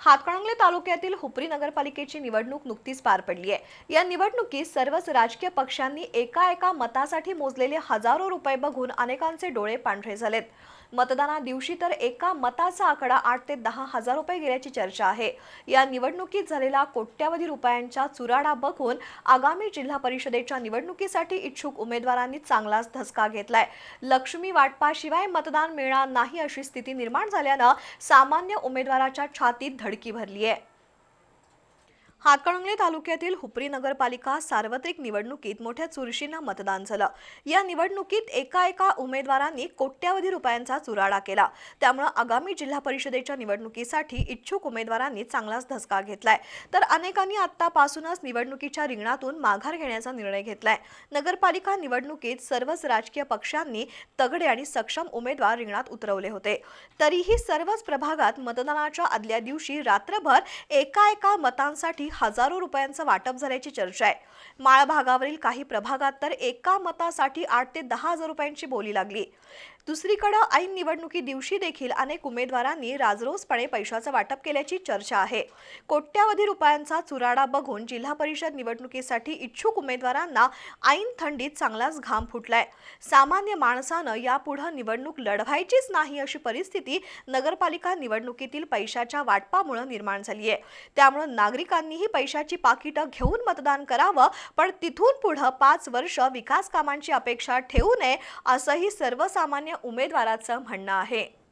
हातकणंगले तालुक्यातील हुपरी नगरपालिकेची निवडणूक नुकतीच पार पडली आहे. या निवडणुकीत सर्वच राजकीय पक्षांनी एका एका मतासाठी मोजलेले हजारो रुपये बघून अनेकांचे डोळे पांढरे झालेत. मतदाना दिवशी तर एका मताचा आकडा आठ ते दहा हजार रुपये गेल्याची चर्चा आहे. या निवडणुकीत झालेला कोट्यावधी रुपयांचा चुराडा बघून आगामी जिल्हा परिषदेच्या निवडणुकीसाठी इच्छुक उमेदवारांनी चांगलाच धसका घेतलाय. लक्ष्मी वाटपाशिवाय मतदान मिळणार नाही अशी स्थिती निर्माण झाल्यानं सामान्य उमेदवाराच्या छातीत धडकी भरली आहे. हातकणंगले तालुक्यातील हुपरी नगरपालिका सार्वत्रिक निवडणुकीत मोठ्या चुरशीनं मतदान झालं. या निवडणुकीत एका एका उमेदवारांनी कोट्यावधी रुपयांचा चुराडा केला. त्यामुळे आगामी जिल्हा परिषदेच्या निवडणुकीसाठी इच्छुक उमेदवारांनी चांगलाच धसका घेतलाय. तर अनेकांनी आतापासूनच निवडणुकीच्या रिंगणातून माघार घेण्याचा निर्णय घेतलाय. नगरपालिका निवडणुकीत सर्वच राजकीय पक्षांनी तगडे आणि सक्षम उमेदवार रिंगणात उतरवले होते. तरीही सर्वच प्रभागात मतदानाच्या आदल्या दिवशी रात्रभर एका एका मतांसाठी हजारो रुपयांचं वाटप झाल्याची चर्चा आहे. माळ भागावरील काही प्रभागात तर एका मतासाठी आठ ते दहा हजार रुपयांची बोली लागली. दुसरीकडे ऐन निवडणुकी दिवशी देखील अनेक उमेदवारांनी राजरोसपणे पैशाचं वाटप केल्याची चर्चा आहे. कोट्यावधी रुपयांचा चुराडा बघून जिल्हा परिषद निवडणुकीसाठी इच्छुक उमेदवारांना ऐन थंडीत चांगलाच घाम फुटलाय. सामान्य माणसानं यापुढं निवडणूक लढवायचीच नाही अशी परिस्थिती नगरपालिका निवडणुकीतील पैशाच्या वाटपामुळे निर्माण झाली आहे त्यामुळे नागरिकांनीही पैशाची पाकिटं घेऊन मतदान करावं पण तिथून पुढं पाच वर्ष विकास कामांची अपेक्षा ठेवू नये असंही सर्वसामान्य उमेदवाराचं म्हणणं आहे.